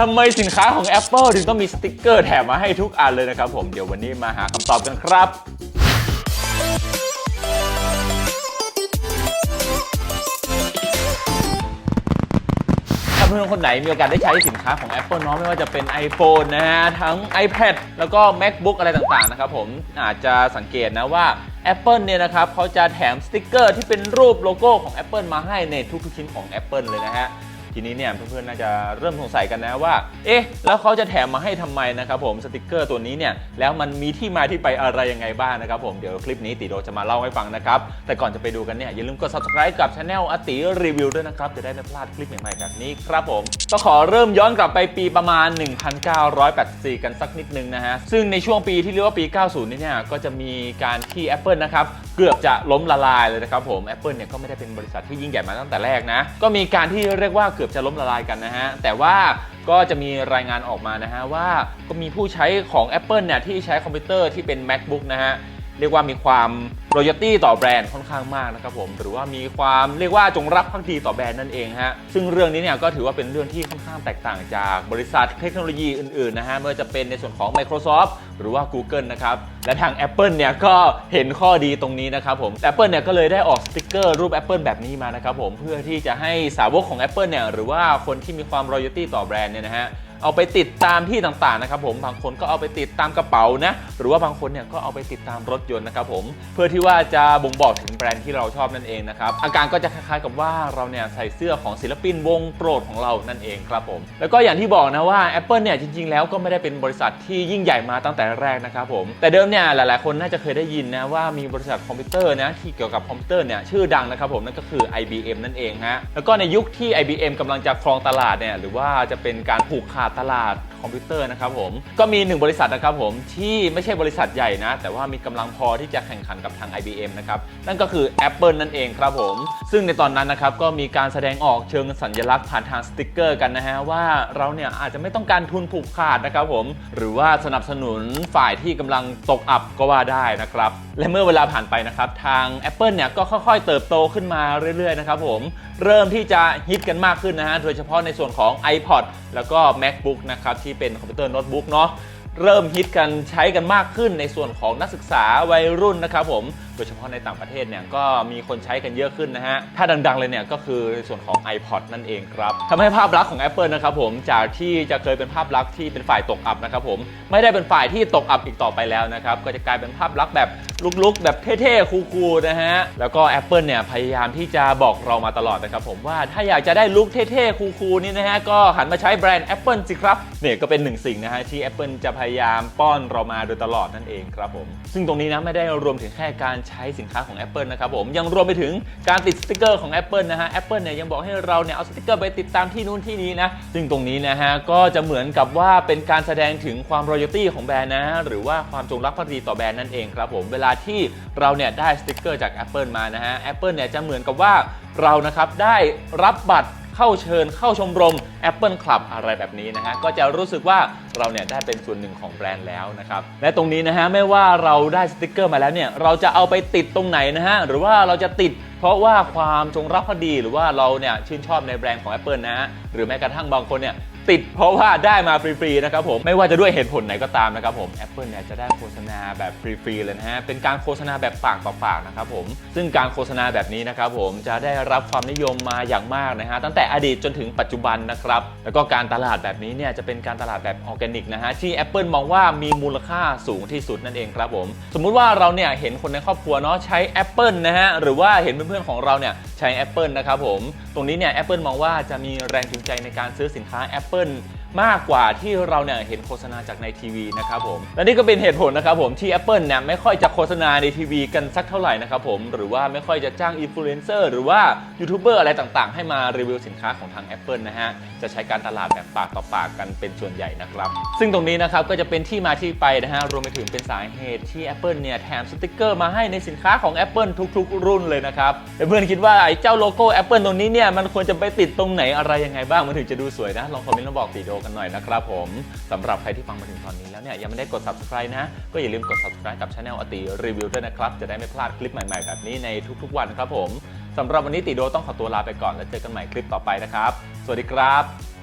ทำไมสินค้าของ Apple ถึงต้องมีสติกเกอร์แถมมาให้ทุกอันเลยนะครับผม เดี๋ยววันนี้มาหาคำตอบกันครับ ถ้าเพื่อนคนไหนมีโอกาสได้ใช้สินค้าของ Apple เนาะไม่ว่าจะเป็น iPhone นะฮะ ทั้ง iPad แล้วก็ MacBook อะไรต่างๆนะครับผมอาจจะสังเกตนะว่า Apple เนี่ยนะครับเขาจะแถมสติกเกอร์ที่เป็นรูปโลโก้ของ Apple มาให้ในทุกๆชิ้นของ Apple เลยนะฮะ ทีนี้เนี่ยเพื่อนๆน่าจะเริ่มสงสัยกันนะว่า เอ๊ะ แล้วเขาจะแถมมาให้ทำไมนะครับผมสติกเกอร์ตัวนี้เนี่ยแล้วมันมีที่มาที่ไปอะไรยังไงบ้างนะครับผมเดี๋ยวคลิปนี้ติโดจะมาเล่าให้ฟังนะครับ แต่ก่อนจะไปดูกันเนี่ยอย่าลืมกด subscribe กับช anel อติรีวิวด้วยนะครับ จะได้ไม่พลาดคลิปใหม่ๆแบบนี้ครับผมก็ขอเริ่มย้อนกลับไปปีประมาณ 1984 กันสักนิดนึงนะฮะซึ่งในช่วงปีที่เรียกว่าปี 90 นี่เนี่ยก็จะมีการที่ Apple นะครับเกือบจะล้มละลายเลยนะครับผม Apple เนี่ยก็ไม่ได้เป็นบริษัทที่ยิ่งใหญ่มาตั้งแต่แรกนะ ก็มีการที่เรียกว่าเกือบจะล้มละลายกันนะฮะ แต่ว่าก็จะมีรายงานออกมานะฮะว่าก็มีผู้ใช้ของ Apple เนี่ยที่ใช้คอมพิวเตอร์ที่เป็น MacBook นะฮะ เรียกว่ามีความร o y a l t y ต่อแบรนด์ค่อนข้างมากนะครับผมหรือว่ามีความเรียกว่าจงรักภักดีต่อแบรนด์นั่นเองฮะซึ่งเรื่องนี้เนี่ยก็ถือว่าเป็นเรื่องที่ค่อนข้างแตกต่างจากบริษัทเทคโนโลยีอื่นๆนะฮะไม่ว่าจะเป็นในส่วนของ Microsoft หรือว่า Google นะครับและทาง Apple เนี่ยก็เห็นข้อดีตรงนี้นะครับผม Apple เนี่ยก็เลยได้ออกสติกเกอร์รูป Apple แบบนี้มานะครับผมเพื่อที่จะให้สาวกของ Apple เนี่ยหรือว่าคนที่มีความ royalty ต่อแบรนด์เนี่ยนะฮะ เอาไปติดตามที่ต่างๆนะครับผมบางคนก็เอาไปติดตามกระเป๋านะ หรือว่าบางคนเนี่ยก็เอาไปติดตามรถยนต์นะครับผมเพื่อที่ว่าจะบ่งบอกถึงแบรนด์ที่เราชอบนั่นเองนะครับอาการก็จะคล้ายๆกับว่าเราเนี่ยใส่เสื้อของศิลปินวงโปรดของเรานั่นเองครับผม แล้วก็อย่างที่บอกนะว่า Apple เนี่ยจริงๆ แล้วก็ไม่ได้เป็นบริษัทที่ยิ่งใหญ่มาตั้งแต่แรกนะครับผมแต่เดิมเนี่ยหลายๆ คนน่าจะเคยได้ยินนะว่ามีบริษัทคอมพิวเตอร์นะที่เกี่ยวกับคอมพิวเตอร์เนี่ยชื่อดังนะครับผมนั่นก็คือ IBM นั่นเองฮะแล้วก็ในยุคที่ IBM กำลังจะครองตลาดเนี่ยหรือว่าจะเป็นการผูกขาดตลาด คอมพิวเตอร์นะครับผมก็มีหนึ่งบริษัทนะครับผมที่ไม่ใช่บริษัทใหญ่นะ แต่ว่ามีกำลังพอที่จะแข่งขันกับทาง IBM นะครับนั่นก็คือ Apple นั่นเองครับผม ซึ่งในตอนนั้นนะครับก็มีการแสดงออกเชิงสัญลักษณ์ผ่านทางสติกเกอร์กันนะฮะว่าเราเนี่ยอาจจะไม่ต้องการทุนผูกขาดนะครับผมหรือว่าสนับสนุนฝ่ายที่กำลังตกอับก็ว่าได้นะครับและเมื่อเวลาผ่านไปนะครับทาง Apple เนี่ยก็ค่อยๆ เติบโตขึ้นมาเรื่อยๆนะครับผมเริ่มที่จะฮิตกันมากขึ้นนะฮะโดยเฉพาะในส่วนของ iPod แล้วก็ MacBook นะครับที่เป็นคอมพิวเตอร์โน้ตบุ๊กเนาะเริ่มฮิตกันใช้กันมากขึ้นในส่วนของนักศึกษาวัยรุ่นนะครับผมโดยเฉพาะในต่างประเทศเนี่ยก็มีคนใช้กันเยอะขึ้นนะฮะ ถ้าดังๆเลยเนี่ยก็คือในส่วนของ iPod นั่นเองครับทำให้ภาพลักษณ์ของ Apple นะครับผมจากที่จะเคยเป็นภาพลักษณ์ที่เป็นฝ่ายตกอับนะครับผมไม่ได้เป็นฝ่ายที่ตกอับอีกต่อไปแล้วนะครับก็จะกลายเป็นภาพลักษณ์แบบลุกๆ แบบเท่ๆ คูลๆนะฮะ แล้วก็ Apple เนี่ยพยายามที่จะบอกเรามาตลอดนะครับผมว่าถ้าอยากจะได้ลุคเท่ๆ คูลๆ นี่นะฮะ ก็หันมาใช้แบรนด์ Apple สิครับ เนี่ยก็เป็นหนึ่งสิ่งนะฮะ ที่ Apple จะพยายามป้อนเรามาโดยตลอดนั่นเองครับผม ซึ่งตรงนี้นะไม่ได้รวมถึงแค่การใช้สินค้าของ Apple นะครับผมยังรวมไปถึงการติดสติกเกอร์ของ Apple นะฮะ Apple เนี่ยยังบอกให้เราเนี่ยเอาสติกเกอร์ไปติดตามที่นู่นที่นี้นะซึ่งตรงนี้นะฮะก็จะเหมือนกับว่าเป็นการแสดงถึงความรอยัลตี้ของแบรนด์นะหรือว่าความจงรักภักดีต่อแบรนด์นั่นเองครับผมเวลาที่เราเนี่ยได้สติกเกอร์จาก Apple มานะฮะ Apple เนี่ยจะเหมือนกับว่าเรานะครับได้รับบัตร เข้าเชิญ เข้าชมรม Apple Club อะไรแบบนี้นะฮะก็จะรู้สึกว่าเราเนี่ยได้เป็นส่วนหนึ่งของแบรนด์แล้วนะครับและตรงนี้นะฮะไม่ว่าเราได้สติกเกอร์มาแล้วเนี่ยเราจะเอาไปติดตรงไหนนะฮะหรือว่าเราจะติดเพราะว่าความจงรักภักดี หรือว่าเราเนี่ยชื่นชอบในแบรนด์ของ Apple นะฮะหรือแม้กระทั่งบางคนเนี่ย ติดเพราะว่าได้มาฟรีๆนะครับผมไม่ว่าจะด้วยเหตุผลไหนก็ตามนะครับผม Apple เนี่ยจะได้โฆษณาแบบฟรีๆเลยนะฮะเป็นการโฆษณาแบบปากต่อปากนะครับผมซึ่งการโฆษณาแบบนี้นะครับผมจะได้รับความนิยมมาอย่างมากนะฮะตั้งแต่อดีตจนถึงปัจจุบันนะครับแล้วก็การตลาดแบบนี้เนี่ยจะเป็นการตลาดแบบออร์แกนิกนะฮะที่ Apple มองว่ามีมูลค่าสูงที่สุดนั่นเองครับผมสมมุติว่าเราเนี่ยเห็นคนในครอบครัวเนาะใช้ Apple นะฮะหรือว่าเห็นเพื่อนๆของเราเนี่ยใช้ Apple นะครับผมตรงนี้เนี่ย Apple มองว่าจะมีแรงจูงใจในการซื้อสินค้า Apple มากกว่าที่เราเนี่ยเห็นโฆษณาจากในทีวีนะครับผมและนี่ก็เป็นเหตุผลนะครับผมที่ Apple เนี่ยไม่ค่อยจะโฆษณาในทีวีกันสักเท่าไหร่นะครับผมหรือว่าไม่ค่อยจะจ้างอินฟลูเอนเซอร์หรือว่ายูทูบเบอร์อะไรต่างๆ ให้มารีวิวสินค้าของทาง Apple นะฮะจะใช้การตลาดแบบปากต่อปากกันเป็นส่วนใหญ่นะครับ ซึ่งตรงนี้นะครับก็จะเป็นที่มาที่ไปนะฮะรวมไปถึงเป็นสาเหตุที่ Apple เนี่ยแถมสติกเกอร์มาให้ในสินค้าของ Apple ทุก ๆ รุ่นเลยนะครับเพื่อนๆคิดว่าไอ้เจ้าโลโก้ Apple ตรงนี้เนี่ยมันควรจะไปติดตรงไหนอะไรยังไงบ้างมันถึงจะดูสวยนะลองคอมเมนต์มาบอกตีโดกันหน่อยนะครับผมสำหรับใครที่ฟังมาถึงตอนนี้แล้วเนี่ยยังไม่ได้กด subscribe นะ ก็อย่าลืมกด subscribe กับช anel อติรีวิวด้วยนะครับ จะได้ไม่พลาดคลิปใหม่ๆ แบบนี้ในทุกๆ วันครับผมสำหรับวันนี้ติโดต้องขอตัวลาไปก่อนแล้วเจอกันใหม่คลิปต่อไปนะครับ สวัสดีครับ